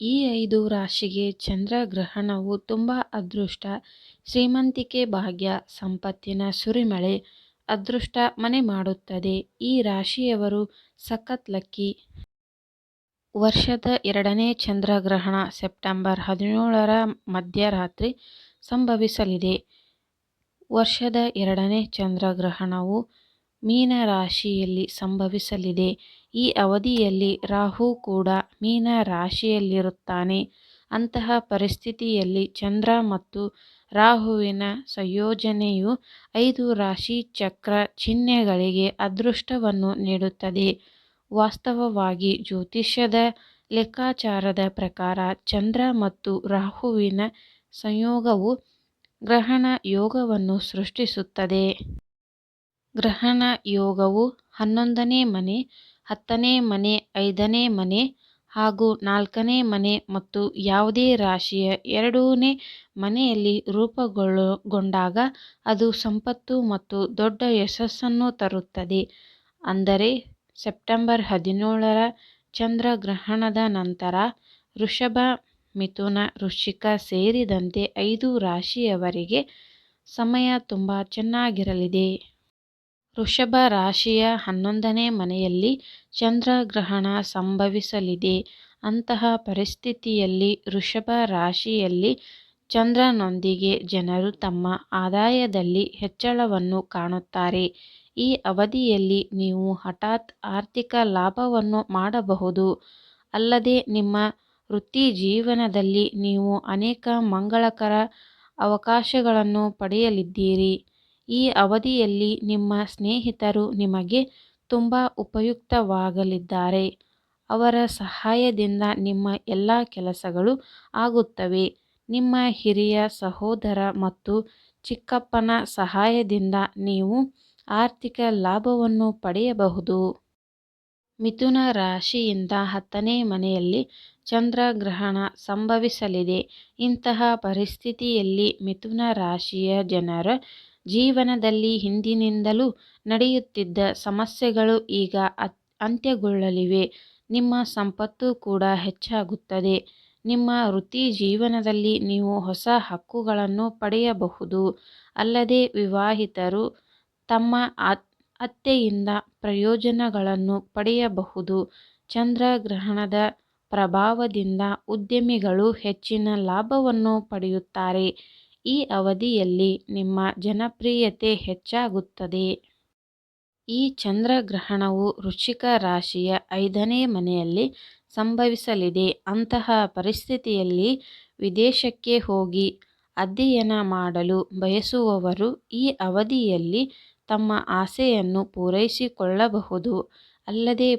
ಈ ಐದು ರಾಶಿಗೆ ಚಂದ್ರಗ್ರಹಣವು ತುಂಬ ಅದೃಷ್ಟ. ಶ್ರೀಮಂತಿಕೆ ಭಾಗ್ಯ, ಸಂಪತ್ತಿನ ಸುರಿಮಳೆ ಅದೃಷ್ಟ ಮನೆ ಮಾಡುತ್ತದೆ. ಈ ರಾಶಿಯವರು ಸಖತ್ ಲಕ್ಕಿ. ವರ್ಷದ ಎರಡನೇ ಚಂದ್ರಗ್ರಹಣ ಸೆಪ್ಟೆಂಬರ್ ಹದಿನೇಳರ ಮಧ್ಯರಾತ್ರಿ ಸಂಭವಿಸಲಿದೆ. ವರ್ಷದ ಎರಡನೇ ಚಂದ್ರಗ್ರಹಣವು ಮೀನ ರಾಶಿಯಲ್ಲಿ ಸಂಭವಿಸಲಿದೆ. ಈ ಅವಧಿಯಲ್ಲಿ ರಾಹು ಕೂಡ ಮೀನ ರಾಶಿಯಲ್ಲಿರುತ್ತಾನೆ ಅಂತಹ ಪರಿಸ್ಥಿತಿಯಲ್ಲಿ ಚಂದ್ರ ಮತ್ತು ರಾಹುವಿನ ಸಂಯೋಜನೆಯು ಐದು ರಾಶಿ ಚಕ್ರ ಚಿಹ್ನೆಗಳಿಗೆ ಅದೃಷ್ಟವನ್ನು ನೀಡುತ್ತದೆ. ವಾಸ್ತವವಾಗಿ ಜ್ಯೋತಿಷ್ಯದ ಲೆಕ್ಕಾಚಾರದ ಪ್ರಕಾರ ಚಂದ್ರ ಮತ್ತು ರಾಹುವಿನ ಸಂಯೋಗವು ಗ್ರಹಣ ಯೋಗವನ್ನು ಸೃಷ್ಟಿಸುತ್ತದೆ. ಗ್ರಹಣ ಯೋಗವು ಹನ್ನೊಂದನೇ ಮನೆ, ಹತ್ತನೇ ಮನೆ, ಐದನೇ ಮನೆ ಹಾಗೂ ನಾಲ್ಕನೇ ಮನೆ ಮತ್ತು ಯಾವುದೇ ರಾಶಿಯ ಎರಡನೇ ಮನೆಯಲ್ಲಿ ರೂಪುಗೊಳ್ಳಗೊಂಡಾಗ ಅದು ಸಂಪತ್ತು ಮತ್ತು ದೊಡ್ಡ ಯಶಸ್ಸನ್ನು ತರುತ್ತದೆ. ಅಂದರೆ ಸೆಪ್ಟೆಂಬರ್ ಹದಿನೇಳರ ಚಂದ್ರಗ್ರಹಣದ ನಂತರ ವೃಷಭ, ಮಿಥುನ, ವೃಶ್ಚಿಕ ಸೇರಿದಂತೆ ಐದು ರಾಶಿಯವರಿಗೆ ಸಮಯ ತುಂಬ ಚೆನ್ನಾಗಿರಲಿದೆ. ವೃಷಭ ರಾಶಿಯ ಹನ್ನೊಂದನೇ ಮನೆಯಲ್ಲಿ ಚಂದ್ರಗ್ರಹಣ ಸಂಭವಿಸಲಿದೆ. ಅಂತಹ ಪರಿಸ್ಥಿತಿಯಲ್ಲಿ ವೃಷಭ ರಾಶಿಯಲ್ಲಿ ಚಂದ್ರನೊಂದಿಗೆ ಜನರು ತಮ್ಮ ಆದಾಯದಲ್ಲಿ ಹೆಚ್ಚಳವನ್ನು ಕಾಣುತ್ತಾರೆ. ಈ ಅವಧಿಯಲ್ಲಿ ನೀವು ಹಠಾತ್ ಆರ್ಥಿಕ ಲಾಭವನ್ನು ಮಾಡಬಹುದು. ಅಲ್ಲದೆ ನಿಮ್ಮ ವೃತ್ತಿ ಜೀವನದಲ್ಲಿ ನೀವು ಅನೇಕ ಮಂಗಳಕರ ಅವಕಾಶಗಳನ್ನು ಪಡೆಯಲಿದ್ದೀರಿ. ಈ ಅವಧಿಯಲ್ಲಿ ನಿಮ್ಮ ಸ್ನೇಹಿತರು ನಿಮಗೆ ತುಂಬ ಉಪಯುಕ್ತವಾಗಲಿದ್ದಾರೆ. ಅವರ ಸಹಾಯದಿಂದ ನಿಮ್ಮ ಎಲ್ಲ ಕೆಲಸಗಳು ಆಗುತ್ತವೆ. ನಿಮ್ಮ ಹಿರಿಯ ಸಹೋದರ ಮತ್ತು ಚಿಕ್ಕಪ್ಪನ ಸಹಾಯದಿಂದ ನೀವು ಆರ್ಥಿಕ ಲಾಭವನ್ನು ಪಡೆಯಬಹುದು. ಮಿಥುನ ರಾಶಿಯಿಂದ ಹತ್ತನೇ ಮನೆಯಲ್ಲಿ ಚಂದ್ರಗ್ರಹಣ ಸಂಭವಿಸಲಿದೆ. ಇಂತಹ ಪರಿಸ್ಥಿತಿಯಲ್ಲಿ ಮಿಥುನ ರಾಶಿಯ ಜನರ ಜೀವನದಲ್ಲಿ ಹಿಂದಿನಿಂದಲೂ ನಡೆಯುತ್ತಿದ್ದ ಸಮಸ್ಯೆಗಳು ಈಗ ಅಂತ್ಯಗೊಳ್ಳಲಿವೆ. ನಿಮ್ಮ ಸಂಪತ್ತು ಕೂಡ ಹೆಚ್ಚಾಗುತ್ತದೆ. ನಿಮ್ಮ ವೃತ್ತಿ ಜೀವನದಲ್ಲಿ ನೀವು ಹೊಸ ಹಕ್ಕುಗಳನ್ನು ಪಡೆಯಬಹುದು. ಅಲ್ಲದೆ ವಿವಾಹಿತರು ತಮ್ಮ ಅತ್ತೆಯಿಂದ ಪ್ರಯೋಜನಗಳನ್ನು ಪಡೆಯಬಹುದು. ಚಂದ್ರಗ್ರಹಣದ ಪ್ರಭಾವದಿಂದ ಉದ್ಯಮಿಗಳು ಹೆಚ್ಚಿನ ಲಾಭವನ್ನು ಪಡೆಯುತ್ತಾರೆ. ಈ ಅವಧಿಯಲ್ಲಿ ನಿಮ್ಮ ಜನಪ್ರಿಯತೆ ಹೆಚ್ಚಾಗುತ್ತದೆ. ಈ ಚಂದ್ರಗ್ರಹಣವು ವೃಶ್ಚಿಕ ರಾಶಿಯ ಐದನೇ ಮನೆಯಲ್ಲಿ ಸಂಭವಿಸಲಿದೆ. ಅಂತಹ ಪರಿಸ್ಥಿತಿಯಲ್ಲಿ ವಿದೇಶಕ್ಕೆ ಹೋಗಿ ಅಧ್ಯಯನ ಮಾಡಲು ಬಯಸುವವರು ಈ ಅವಧಿಯಲ್ಲಿ ತಮ್ಮ ಆಸೆಯನ್ನು ಪೂರೈಸಿಕೊಳ್ಳಬಹುದು. ಅಲ್ಲದೆ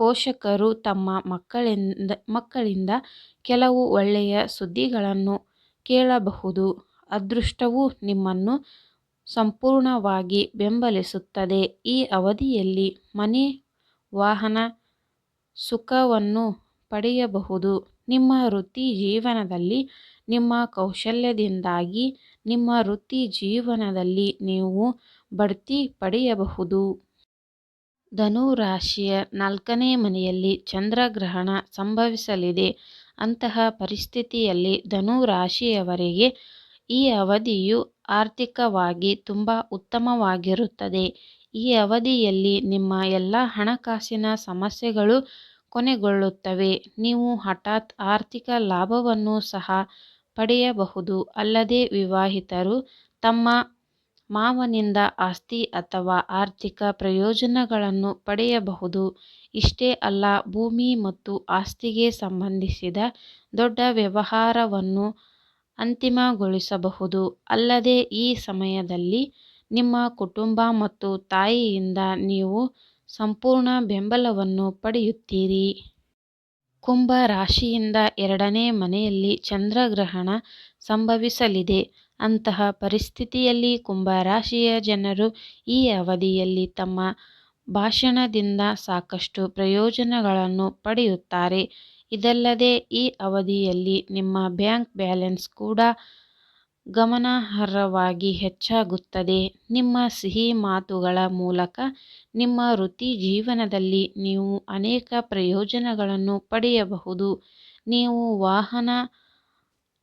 ಪೋಷಕರು ತಮ್ಮ ಮಕ್ಕಳಿಂದ ಕೆಲವು ಒಳ್ಳೆಯ ಸುದ್ದಿಗಳನ್ನು ಕೇಳಬಹುದು. ಅದೃಷ್ಟವು ನಿಮ್ಮನ್ನು ಸಂಪೂರ್ಣವಾಗಿ ಬೆಂಬಲಿಸುತ್ತದೆ. ಈ ಅವಧಿಯಲ್ಲಿ ಮನೆ, ವಾಹನ ಸುಖವನ್ನು ಪಡೆಯಬಹುದು. ನಿಮ್ಮ ವೃತ್ತಿ ಜೀವನದಲ್ಲಿ, ನಿಮ್ಮ ಕೌಶಲ್ಯದಿಂದಾಗಿ, ನಿಮ್ಮ ವೃತ್ತಿ ಜೀವನದಲ್ಲಿ ನೀವು ಬಡ್ತಿ ಪಡೆಯಬಹುದು. ಧನುರಾಶಿಯ ನಾಲ್ಕನೇ ಮನೆಯಲ್ಲಿ ಚಂದ್ರಗ್ರಹಣ ಸಂಭವಿಸಲಿದೆ. ಅಂತಹ ಪರಿಸ್ಥಿತಿಯಲ್ಲಿ ಧನು ರಾಶಿಯವರಿಗೆ ಈ ಅವಧಿಯು ಆರ್ಥಿಕವಾಗಿ ತುಂಬ ಉತ್ತಮವಾಗಿರುತ್ತದೆ. ಈ ಅವಧಿಯಲ್ಲಿ ನಿಮ್ಮ ಎಲ್ಲ ಹಣಕಾಸಿನ ಸಮಸ್ಯೆಗಳು ಕೊನೆಗೊಳ್ಳುತ್ತವೆ. ನೀವು ಹಠಾತ್ ಆರ್ಥಿಕ ಲಾಭವನ್ನು ಸಹ ಪಡೆಯಬಹುದು. ಅಲ್ಲದೆ ವಿವಾಹಿತರು ತಮ್ಮ ಮಾವನಿಂದ ಆಸ್ತಿ ಅಥವಾ ಆರ್ಥಿಕ ಪ್ರಯೋಜನಗಳನ್ನು ಪಡೆಯಬಹುದು. ಇಷ್ಟೇ ಅಲ್ಲ, ಭೂಮಿ ಮತ್ತು ಆಸ್ತಿಗೆ ಸಂಬಂಧಿಸಿದ ದೊಡ್ಡ ವ್ಯವಹಾರವನ್ನು ಅಂತಿಮಗೊಳಿಸಬಹುದು. ಅಲ್ಲದೆ, ಈ ಸಮಯದಲ್ಲಿ ನಿಮ್ಮ ಕುಟುಂಬ ಮತ್ತು ತಾಯಿಯಿಂದ ನೀವು ಸಂಪೂರ್ಣ ಬೆಂಬಲವನ್ನು ಪಡೆಯುತ್ತೀರಿ. ಕುಂಭ ರಾಶಿಯಿಂದ ಎರಡನೇ ಮನೆಯಲ್ಲಿ ಚಂದ್ರಗ್ರಹಣ ಸಂಭವಿಸಲಿದೆ. ಅಂತಹ ಪರಿಸ್ಥಿತಿಯಲ್ಲಿ ಕುಂಭ ರಾಶಿಯ ಜನರು ಈ ಅವಧಿಯಲ್ಲಿ ತಮ್ಮ ಭಾಷಣದಿಂದ ಸಾಕಷ್ಟು ಪ್ರಯೋಜನಗಳನ್ನು ಪಡೆಯುತ್ತಾರೆ ಇದಲ್ಲದೆ ಈ ಅವಧಿಯಲ್ಲಿ ನಿಮ್ಮ ಬ್ಯಾಂಕ್ ಬ್ಯಾಲೆನ್ಸ್ ಕೂಡ ಗಮನಾರ್ಹವಾಗಿ ಹೆಚ್ಚಾಗುತ್ತದೆ. ನಿಮ್ಮ ಸಿಹಿ ಮಾತುಗಳ ಮೂಲಕ ನಿಮ್ಮ ವೃತ್ತಿ ಜೀವನದಲ್ಲಿ ನೀವು ಅನೇಕ ಪ್ರಯೋಜನಗಳನ್ನು ಪಡೆಯಬಹುದು. ನೀವು ವಾಹನ